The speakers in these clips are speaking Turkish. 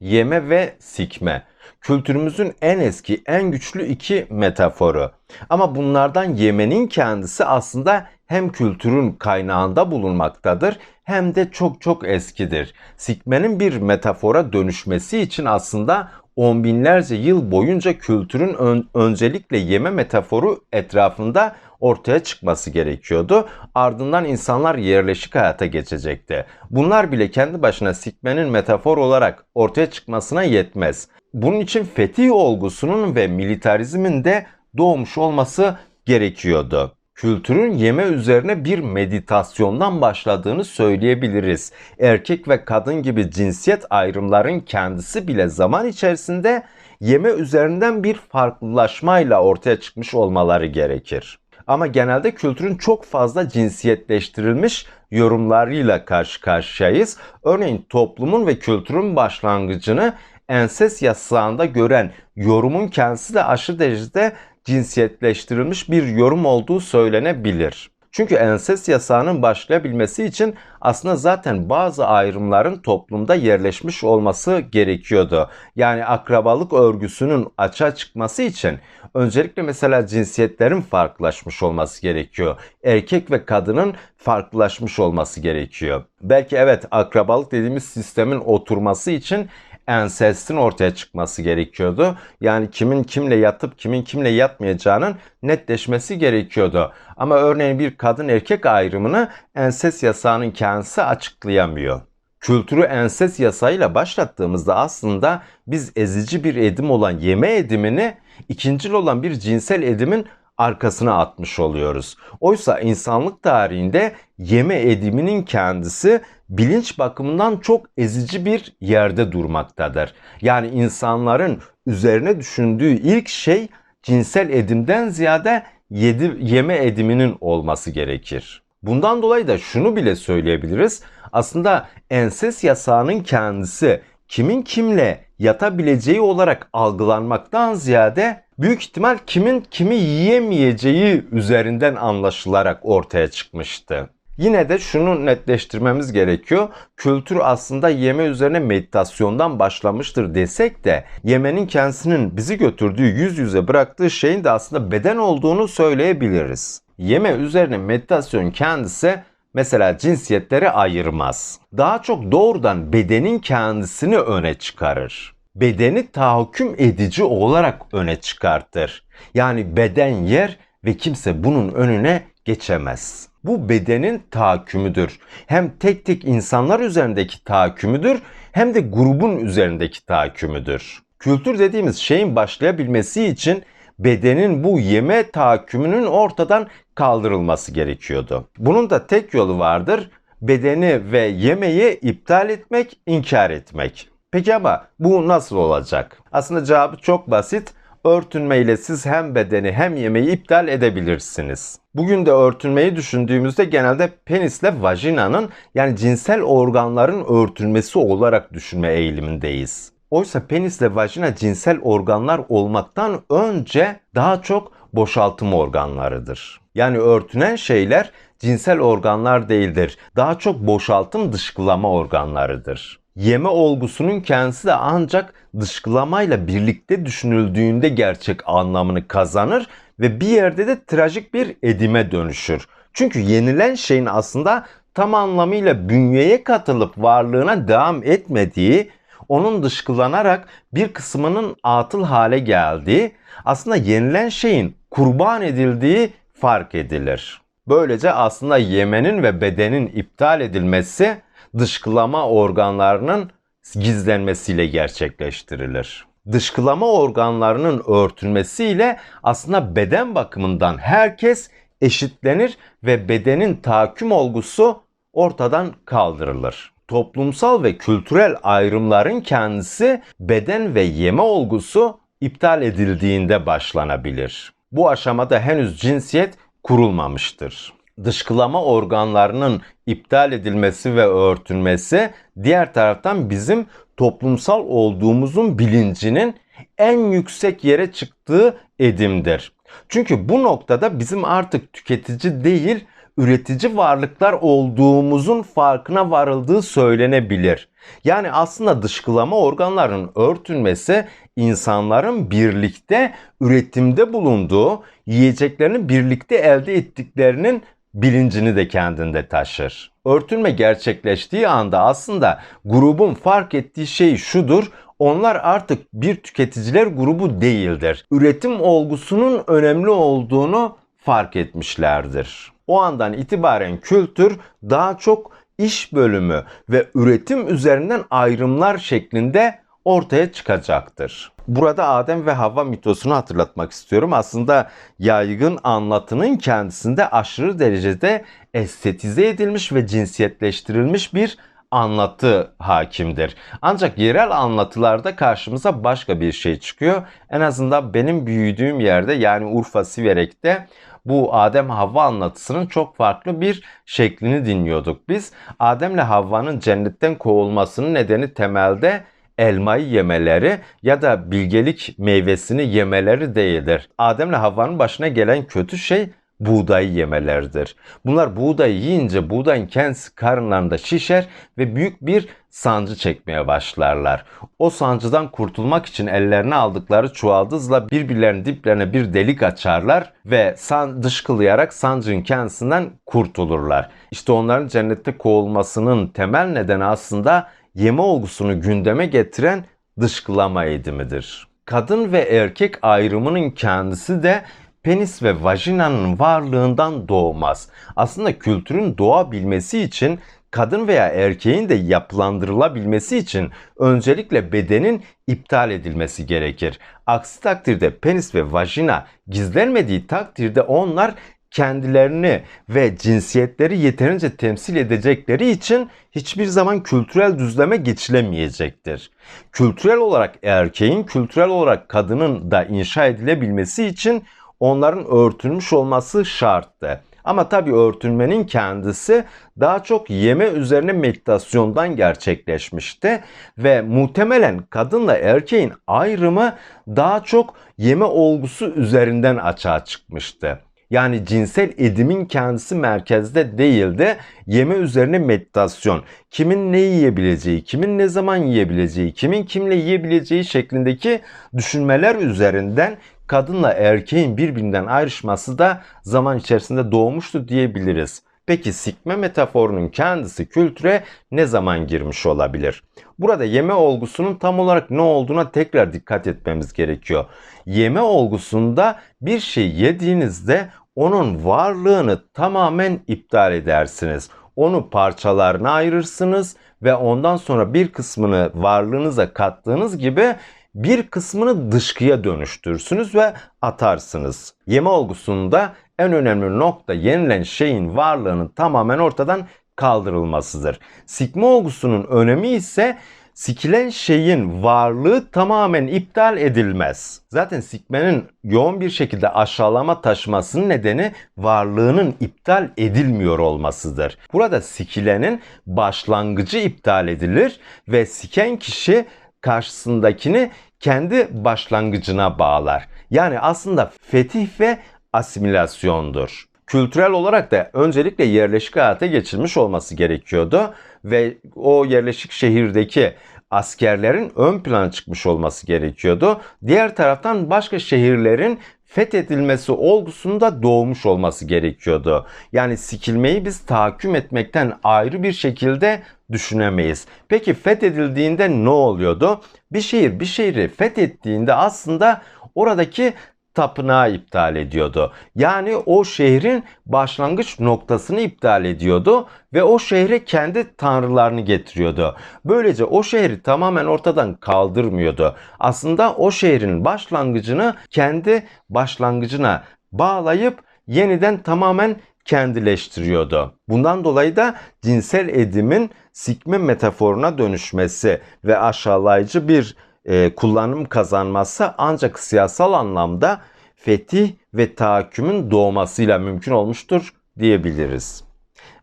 yeme ve sikme. Kültürümüzün en eski, en güçlü iki metaforu. Ama bunlardan yemenin kendisi aslında hem kültürün kaynağında bulunmaktadır hem de çok çok eskidir. Sikmenin bir metafora dönüşmesi için aslında on binlerce yıl boyunca kültürün ön- öncelikle yeme metaforu etrafında ortaya çıkması gerekiyordu. Ardından insanlar yerleşik hayata geçecekti. Bunlar bile kendi başına sikmenin metafor olarak ortaya çıkmasına yetmez. Bunun için fetih olgusunun ve militarizmin de doğmuş olması gerekiyordu. Kültürün yeme üzerine bir meditasyondan başladığını söyleyebiliriz. Erkek ve kadın gibi cinsiyet ayrımların kendisi bile zaman içerisinde yeme üzerinden bir farklılaşmayla ortaya çıkmış olmaları gerekir. Ama genelde kültürün çok fazla cinsiyetleştirilmiş yorumlarıyla karşı karşıyayız. Örneğin toplumun ve kültürün başlangıcını enses yasağında gören yorumun kendisi de aşırı derecede cinsiyetleştirilmiş bir yorum olduğu söylenebilir. Çünkü enses yasağının başlayabilmesi için aslında zaten bazı ayrımların toplumda yerleşmiş olması gerekiyordu. Yani akrabalık örgüsünün açığa çıkması için öncelikle mesela cinsiyetlerin farklılaşmış olması gerekiyor. Erkek ve kadının farklılaşmış olması gerekiyor. Belki evet akrabalık dediğimiz sistemin oturması için ensestin ortaya çıkması gerekiyordu. Yani kimin kimle yatıp kimin kimle yatmayacağının netleşmesi gerekiyordu. Ama örneğin bir kadın erkek ayrımını enses yasağının kendisi açıklayamıyor. Kültürü enses yasayla başlattığımızda aslında biz ezici bir edim olan yeme edimini ikincil olan bir cinsel edimin arkasına atmış oluyoruz. Oysa insanlık tarihinde yeme ediminin kendisi bilinç bakımından çok ezici bir yerde durmaktadır. Yani insanların üzerine düşündüğü ilk şey cinsel edimden ziyade yedi, yeme ediminin olması gerekir. Bundan dolayı da şunu bile söyleyebiliriz. Aslında enses yasağının kendisi kimin kimle yatabileceği olarak algılanmaktan ziyade büyük ihtimal kimin kimi yiyemeyeceği üzerinden anlaşılarak ortaya çıkmıştı. Yine de şunu netleştirmemiz gerekiyor. Kültür aslında yeme üzerine meditasyondan başlamıştır desek de yemenin kendisinin bizi götürdüğü yüz yüze bıraktığı şeyin de aslında beden olduğunu söyleyebiliriz. Yeme üzerine meditasyon kendisi mesela cinsiyetleri ayırmaz. Daha çok doğrudan bedenin kendisini öne çıkarır. Bedeni tahakküm edici olarak öne çıkartır. Yani beden yer ve kimse bunun önüne geçemez. Bu bedenin tahakkümüdür. Hem tek tek insanlar üzerindeki tahakkümüdür hem de grubun üzerindeki tahakkümüdür. Kültür dediğimiz şeyin başlayabilmesi için bedenin bu yeme tahakkümünün ortadan kaldırılması gerekiyordu. Bunun da tek yolu vardır. Bedeni ve yemeği iptal etmek, inkar etmek. Peki ama bu nasıl olacak? Aslında cevabı çok basit. Örtünmeyle siz hem bedeni hem yemeği iptal edebilirsiniz. Bugün de örtünmeyi düşündüğümüzde genelde penisle vajinanın yani cinsel organların örtülmesi olarak düşünme eğilimindeyiz. Oysa penisle vajina cinsel organlar olmaktan önce daha çok boşaltım organlarıdır. Yani örtünen şeyler cinsel organlar değildir. Daha çok boşaltım dışkılama organlarıdır. Yeme olgusunun kendisi de ancak dışkılamayla birlikte düşünüldüğünde gerçek anlamını kazanır ve bir yerde de trajik bir edime dönüşür. Çünkü yenilen şeyin aslında tam anlamıyla bünyeye katılıp varlığına devam etmediği, onun dışkılanarak bir kısmının atıl hale geldiği, aslında yenilen şeyin kurban edildiği fark edilir. Böylece aslında yemenin ve bedenin iptal edilmesi dışkılama organlarının gizlenmesiyle gerçekleştirilir. Dışkılama organlarının örtülmesiyle aslında beden bakımından herkes eşitlenir ve bedenin tahakküm olgusu ortadan kaldırılır. Toplumsal ve kültürel ayrımların kendisi beden ve yeme olgusu iptal edildiğinde başlanabilir. Bu aşamada henüz cinsiyet kurulmamıştır. Dışkılama organlarının iptal edilmesi ve örtülmesi diğer taraftan bizim toplumsal olduğumuzun bilincinin en yüksek yere çıktığı edimdir. Çünkü bu noktada bizim artık tüketici değil, üretici varlıklar olduğumuzun farkına varıldığı söylenebilir. Yani aslında dışkılama organlarının örtülmesi insanların birlikte üretimde bulunduğu, yiyeceklerini birlikte elde ettiklerinin bilincini de kendinde taşır. Örtülme gerçekleştiği anda aslında grubun fark ettiği şey şudur. Onlar artık bir tüketiciler grubu değildir. Üretim olgusunun önemli olduğunu fark etmişlerdir. O andan itibaren kültür daha çok iş bölümü ve üretim üzerinden ayrımlar şeklinde ortaya çıkacaktır. Burada Adem ve Havva mitosunu hatırlatmak istiyorum. Aslında yaygın anlatının kendisinde aşırı derecede estetize edilmiş ve cinsiyetleştirilmiş bir anlatı hakimdir. Ancak yerel anlatılarda karşımıza başka bir şey çıkıyor. En azından benim büyüdüğüm yerde yani Urfa Siverek'te bu Adem Havva anlatısının çok farklı bir şeklini dinliyorduk biz. Ademle Havva'nın cennetten kovulmasının nedeni temelde elmayı yemeleri ya da bilgelik meyvesini yemeleri değildir. Adem'le Havva'nın başına gelen kötü şey buğdayı yemeleridir. Bunlar buğdayı yiyince buğdayın kendisi karınlarında şişer ve büyük bir sancı çekmeye başlarlar. O sancıdan kurtulmak için ellerine aldıkları çuvaldızla birbirlerinin diplerine bir delik açarlar ve san dışkılayarak sancının kendisinden kurtulurlar. İşte onların cennette kovulmasının temel nedeni aslında yeme olgusunu gündeme getiren dışkılama eğitimidir. Kadın ve erkek ayrımının kendisi de penis ve vajinanın varlığından doğmaz. Aslında kültürün doğabilmesi için kadın veya erkeğin de yapılandırılabilmesi için öncelikle bedenin iptal edilmesi gerekir. Aksi takdirde penis ve vajina gizlenmediği takdirde onlar kendilerini ve cinsiyetleri yeterince temsil edecekleri için hiçbir zaman kültürel düzleme geçilemeyecektir. Kültürel olarak erkeğin, kültürel olarak kadının da inşa edilebilmesi için onların örtülmüş olması şarttı. Ama tabi örtülmenin kendisi daha çok yeme üzerine meditasyondan gerçekleşmişti ve muhtemelen kadınla erkeğin ayrımı daha çok yeme olgusu üzerinden açığa çıkmıştı. Yani cinsel edimin kendisi merkezde değildi. Yeme üzerine meditasyon. Kimin ne yiyebileceği, kimin ne zaman yiyebileceği, kimin kimle yiyebileceği şeklindeki düşünmeler üzerinden kadınla erkeğin birbirinden ayrışması da zaman içerisinde doğmuştu diyebiliriz. Peki sikme metaforunun kendisi kültüre ne zaman girmiş olabilir? Burada yeme olgusunun tam olarak ne olduğuna tekrar dikkat etmemiz gerekiyor. Yeme olgusunda bir şey yediğinizde onun varlığını tamamen iptal edersiniz. Onu parçalarına ayırırsınız ve ondan sonra bir kısmını varlığınıza kattığınız gibi bir kısmını dışkıya dönüştürürsünüz ve atarsınız. Yeme olgusunda en önemli nokta yenilen şeyin varlığının tamamen ortadan kaldırılmasıdır. Sikme olgusunun önemi ise sikilen şeyin varlığı tamamen iptal edilmez. Zaten sikmenin yoğun bir şekilde aşağılama taşımasının nedeni varlığının iptal edilmiyor olmasıdır. Burada sikilenin başlangıcı iptal edilir ve siken kişi karşısındakini kendi başlangıcına bağlar. Yani aslında fetih ve asimilasyondur. Kültürel olarak da öncelikle yerleşik hayata geçilmiş olması gerekiyordu ve o yerleşik şehirdeki askerlerin ön plana çıkmış olması gerekiyordu. Diğer taraftan başka şehirlerin fethedilmesi olgusunda doğmuş olması gerekiyordu. Yani sikilmeyi biz tahakküm etmekten ayrı bir şekilde düşünemeyiz. Peki fethedildiğinde ne oluyordu? Bir şehir bir şehri fethettiğinde aslında oradaki tapınağı iptal ediyordu. Yani o şehrin başlangıç noktasını iptal ediyordu ve o şehre kendi tanrılarını getiriyordu. Böylece o şehri tamamen ortadan kaldırmıyordu. Aslında o şehrin başlangıcını kendi başlangıcına bağlayıp yeniden tamamen kendileştiriyordu. Bundan dolayı da cinsel edimin sikme metaforuna dönüşmesi ve aşağılayıcı bir e, kullanım kazanması ancak siyasal anlamda fetih ve tahakkümün doğmasıyla mümkün olmuştur diyebiliriz.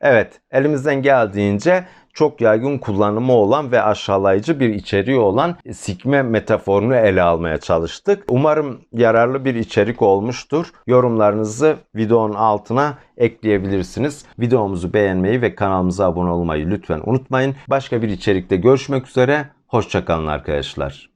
Evet, elimizden geldiğince çok yaygın kullanımı olan ve aşağılayıcı bir içeriği olan sikme metaforunu ele almaya çalıştık. Umarım yararlı bir içerik olmuştur. Yorumlarınızı videonun altına ekleyebilirsiniz. Videomuzu beğenmeyi ve kanalımıza abone olmayı lütfen unutmayın. Başka bir içerikte görüşmek üzere. Hoşçakalın arkadaşlar.